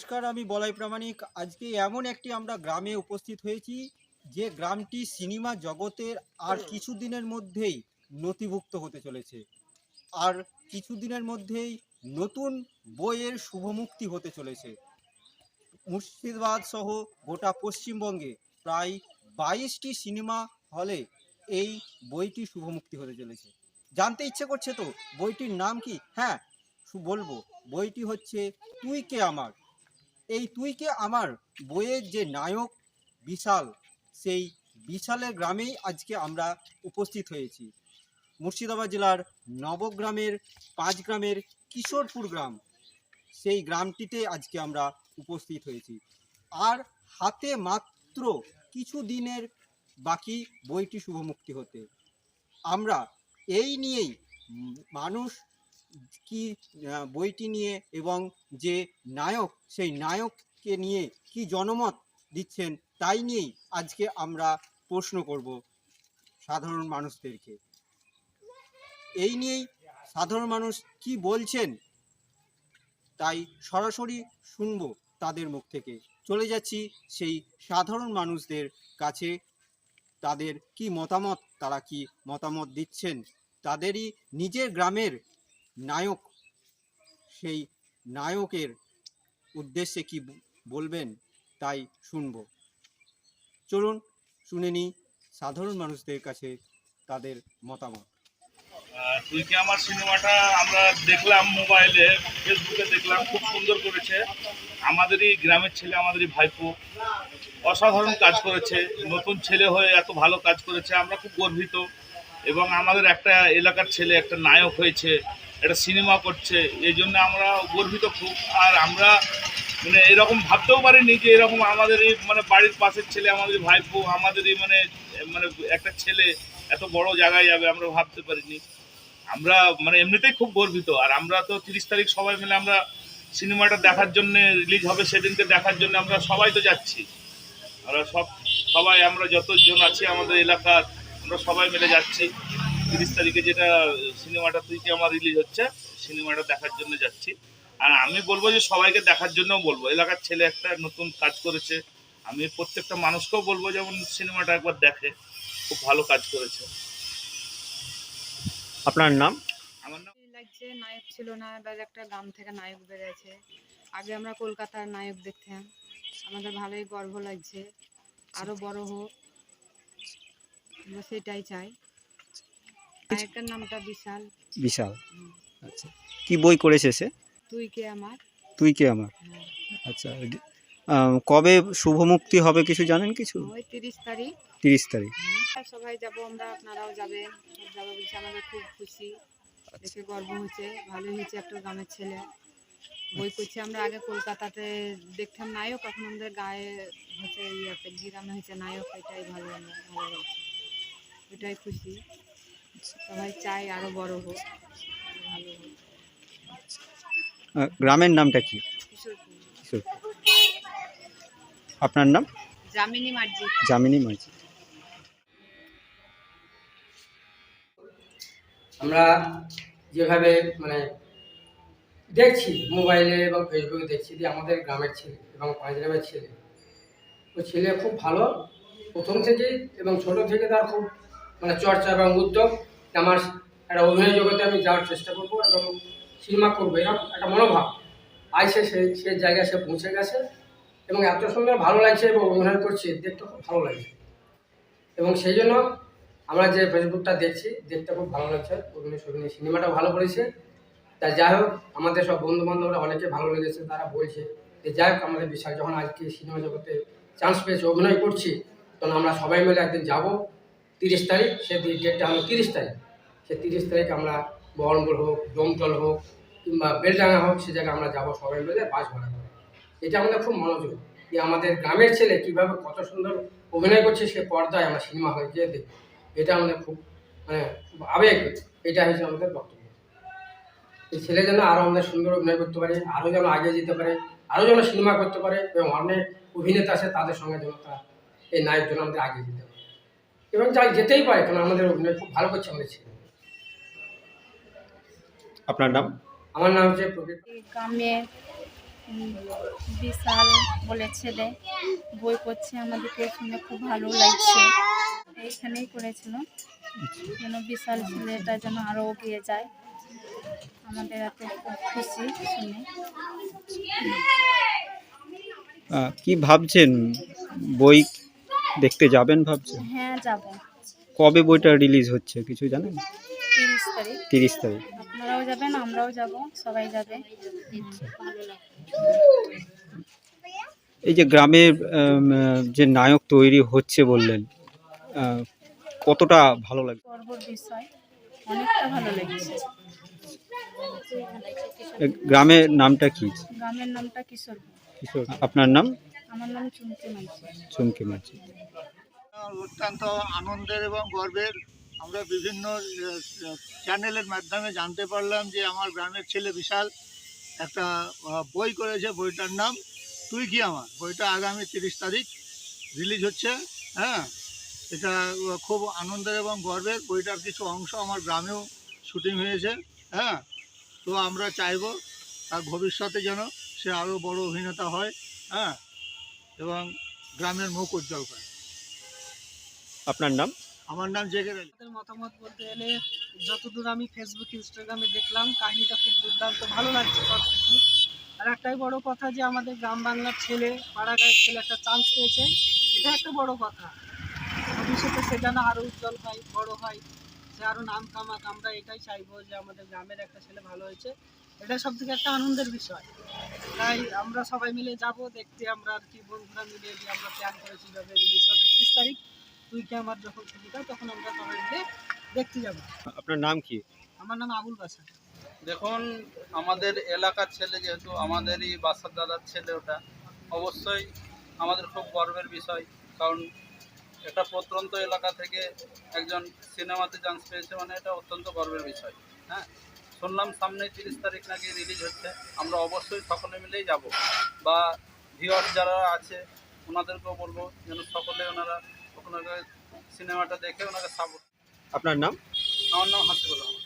নমস্কার, আমি বলাই প্রামাণিক। আজকে এমন একটি আমরা গ্রামে উপস্থিত হয়েছি, যে গ্রামটি সিনেমা জগতের আর কিছুদিনের মধ্যেই নথিভুক্ত হতে চলেছে। আর কিছুদিনের মধ্যেই নতুন বইয়ের শুভমুক্তি হতে চলেছে। মুর্শিদাবাদ সহ গোটা পশ্চিমবঙ্গে প্রায় বাইশটি সিনেমা হলে এই বইটি শুভমুক্তি হতে চলেছে। জানতে ইচ্ছে করছে তো, বইটির নাম কি? হ্যাঁ বলব। বইটি হচ্ছে তুই কে আমার? এই তুইকে আমার বইয়ের যে নায়ক বিশাল, সেই বিশালের গ্রামেই আজকে আমরা উপস্থিত হয়েছি। মুর্শিদাবাদ জেলার নবগ্রামের পাঁচ গ্রামের কিশোরপুর গ্রাম, সেই গ্রামটিতে আজকে আমরা উপস্থিত হয়েছি। আর হাতে মাত্র কিছু দিনের বাকি বইটি শুভমুক্তি হতে। আমরা এই নিয়েই মানুষ কি বইটি নিয়ে এবং যে নায়ক, সেই নায়ককে নিয়ে কি জনমত দিচ্ছেন তাই নিয়েই আজকে আমরা প্রশ্ন করব সাধারণ মানুষদেরকে। এই নিয়েই সাধারণ মানুষ কি বলছেন তাই সরাসরি শুনব তাদের মুখ থেকে। চলে যাচ্ছি সেই সাধারণ মানুষদের কাছে, তাদের কি মতামত, তারা কি মতামত দিচ্ছেন, তাদেরই নিজের গ্রামের নায়ক, সেই নায়কের উদ্দেশ্যে কি বলবেন তাই শুনব। চলুন শুনে নিই সাধারণ মানুষদের কাছে তাদের মতামত। তুই কি আমার সিনেমাটা আমরা দেখলাম মোবাইলে, ফেসবুকে দেখলাম, খুব সুন্দর করেছে। আমাদেরই গ্রামের ছেলে, আমাদেরই ভাইপো অসাধারণ কাজ করেছে। নতুন ছেলে হয়ে এত ভালো কাজ করেছে, আমরা খুব গর্বিত। এবং আমাদের একটা এলাকার ছেলে, একটা নায়ক হয়েছে। একটা সিনেমা করছে, এই জন্য আমরা গর্বিত খুব। আর আমরা মানে এরকম ভাবতেও পারিনি যে এরকম আমাদের এই মানে বাড়ির পাশের ছেলে, আমাদের ভাইপো আমাদেরই মানে মানে একটা ছেলে এত বড় জায়গায় যাবে আমরা ভাবতে পারিনি। আমরা মানে এমনিতেই খুব গর্বিত। আর আমরা তো তিরিশ তারিখ সবাই মিলে আমরা সিনেমাটা দেখার জন্য রিলিজ হবে, সেদিনকে দেখার জন্য আমরা সবাই তো যাচ্ছি। আমরা সব, সবাই, আমরা যতজন আছি আমাদের এলাকার, আমরা সবাই মিলে যাচ্ছি। তিরিশ তারিখে যেটা সিনেমাটা থেকে আমার রিলিজ হচ্ছে সিনেমাটা দেখার জন্য যাচ্ছি। আর আমি বলব যে সবাইকে দেখার জন্য বলব। এলাকার ছেলে একটা নতুন কাজ করেছে। আমি প্রত্যেকটা মানুষকেও বলব যেমন সিনেমাটা একবার দেখে খুব ভালো কাজ করেছে। আপনার নাম? আমার নাম লাগছে নায়ক ছিল না এবার একটা গ্রাম থেকে নায়ক বেড়েছে আগে আমরা কলকাতার নায়ক দেখতাম। আমাদের ভালোই গর্ব লাগছে। আরও বড় হোক আমরা সেটাই চাই। নায়কের নামটা বিশাল। বিশাল। আচ্ছা। কি বই করেছে সে? তুই কে আমার? তুই কে আমার? হ্যাঁ। আচ্ছা কবে শুভমুক্তি হবে কিছু জানেন কিছু? ওই তিরিশ তারিখ। তিরিশ তারিখ। সবাই যাব আমরা আপনারাও যাবেন। যাব বলছে আমাদের খুব খুশি। দেখে গর্ব হচ্ছে হয়েছে একটা গ্রামের ছেলে। বই করছি আমরা আগে কলকাতাতে দেখতাম নায়ক এখন আমাদের গায়ে হচ্ছে ইয়েতে গ্রামে হয়েছে নায়ক এটাই ভালো ভালো লাগছে। এটাই খুশি। সবাই চাই আরও বড় হোক। ভালো হোক। গ্রামের নামটা কি? আপনার নাম? জামিনী মার্জি জামিনী মাঝি আমরা যেভাবে মানে দেখছি মোবাইলে এবং ফেসবুকে দেখছি যে আমাদের গ্রামের ছেলে এবং পাঁচগ্রামের ছেলে। ও ছেলে খুব ভালো। প্রথম থেকেই এবং ছোট থেকে তার খুব মানে চর্চা এবং উদ্যোগ। আমার একটা অভিনয় জগতে আমি যাওয়ার চেষ্টা করব এবং সিনেমা করব, এরকম একটা মনোভাব। আজ সে, সে- জায়গায় সে পৌঁছে গেছে এবং এত সুন্দর ভালো লাগছে এবং অভিনয় করছে, দেখতে খুব ভালো লাগছে। এবং সেই জন্য আমরা যে ফেসবুকটা দেখছি, দেখতে খুব ভালো লাগছে। অভিনয় সভিনয় সিনেমাটা ভালো করেছে। তা যাই হোক, আমাদের সব বন্ধু বান্ধবরা অনেকে ভালো লেগেছে, তারা বলছে যে যাই হোক, আমাদের বিশাল যখন আজকে সিনেমা জগতে চান্স পেয়েছে, অভিনয় করছি, তখন আমরা সবাই মিলে একদিন যাব। তিরিশ তারিখ, সে ডেটটা হলো তিরিশ তারিখ। সে তিরিশ তারিখ আমরা বহরমপুর হোক ডোমটল হোক, কিংবা বেলডাঙ্গা হোক, সে জায়গায় আমরা যাব সবাই মিলে বাস ভাড়া করে। এটা আমাদের খুব মনোযোগ যে আমাদের গ্রামের ছেলে কীভাবে কত সুন্দর অভিনয় করছে সে পর্দায় আমরা সিনেমা হয়ে গিয়ে দেখি এটা আমাদের খুব মানে খুব আবেগ, এটা হচ্ছে আমাদের বক্তব্য। এই ছেলে যেন আরও আমাদের সুন্দর অভিনয় করতে পারে আরও যেন আগে যেতে পারে আরও যেন সিনেমা করতে পারে, এবং অনেক অভিনেতা আছে তাদের সঙ্গে যেন তার এই নায়ক যেন আমাদের আগে যেতে পারে। এবং যাই যেতেই পারে, কারণ আমাদের অভিনয় খুব ভালো করছে আমাদের ছেলে। আপনার নাম? আমার নাম হচ্ছে প্রকৃত। গ্রামে বিশাল বলে ছেলে বই পড়ছে আমাদেরকে শুনে খুব ভালো লাগছে। এইখানেই করেছিল যেন বিশাল ছেলেটা যেন আরও এগিয়ে যায়। আমাদের এত খুশি শুনে। কি ভাবছেন? বই দেখতে যাবেন ভাবছেন? হ্যাঁ যাব। কবে বইটা রিলিজ হচ্ছে কিছু জানেন? তিরিশ তারিখ। তিরিশ তারিখ। আপনারাও যাবেন আমরাও যাব সবাই যাবে। এই যে গ্রামের যে নায়ক তৈরি হচ্ছে বললেন কতটা ভালো লাগে? বিষয় অনেকটা ভালো লেগেছে। গ্রামের নামটা কি? গ্রামের নামটা কিশোরপুর কিশোর আপনার নাম? আমার নাম চুমকি মাঝি। চুমকি মাঝি। অত্যন্ত আনন্দের এবং গর্বের আমরা বিভিন্ন চ্যানেলের মাধ্যমে জানতে পারলাম যে আমার গ্রামের ছেলে বিশাল একটা বই করেছে, বইটার নাম তুই কি আমার? বইটা আগামী তিরিশ তারিখ রিলিজ হচ্ছে হ্যাঁ? এটা খুব আনন্দের এবং গর্বের। বইটার কিছু অংশ আমার গ্রামেও শুটিং হয়েছে হ্যাঁ? তো আমরা চাইব তার ভবিষ্যতে যেন সে আরও বড় অভিনেতা হয় হ্যাঁ? এবং গ্রামের মুখ উজ্জ্বল করে। আপনার নাম? আমার নাম জেগে। আমাদের মতামত বলতে গেলে, যতদূর আমি ফেসবুক ইনস্টাগ্রামে দেখলাম, কাহিনীটা খুব দুর্দান্ত, ভালো লাগছে সব কিছু আর একটাই বড় কথা যে আমাদের গ্রাম বাংলার ছেলে, পাড়াগাঁয়ের ছেলে একটা চান্স পেয়েছে, এটা একটা বড় কথা। ভবিষ্যতে সে যেন আরও উজ্জ্বল হয়, বড় হয়, সে আরও নাম কামাক, আমরা এটাই চাইব যে আমাদের গ্রামের একটা ছেলে ভালো হয়েছে। এটা সব থেকে একটা আনন্দের বিষয়। তাই আমরা সবাই মিলে যাব, দেখতে আমরা আর কি বন্ধুরা মিলে আমরা প্ল্যান করেছি, যাবে রিলিজ হবে তিরিশ তারিখ। তুই আমার যখন সুবিধা তখন আমরা সবাই মিলে দেখতে যাব। আপনার নাম কি? আমার নাম আবুল বাসা দেখুন আমাদের এলাকার ছেলে যেহেতু আমাদেরই বাসার দাদার ছেলে ওটা অবশ্যই আমাদের খুব গর্বের বিষয় কারণ এটা প্রত্যন্ত এলাকা থেকে একজন সিনেমাতে চান্স পেয়েছে মানে এটা অত্যন্ত গর্বের বিষয় হ্যাঁ? শুনলাম সামনে তিরিশ তারিখ নাকি রিলিজ হচ্ছে আমরা অবশ্যই সকলে মিলেই যাব। বা ভিওর যারা আছে ওনাদেরকেও বলব যেন সকলে ওনারা ওনাকে সিনেমাটা দেখে ওনাকে সাপোর্ট আপনার নাম? আমার নাম হাসিবুল রহমান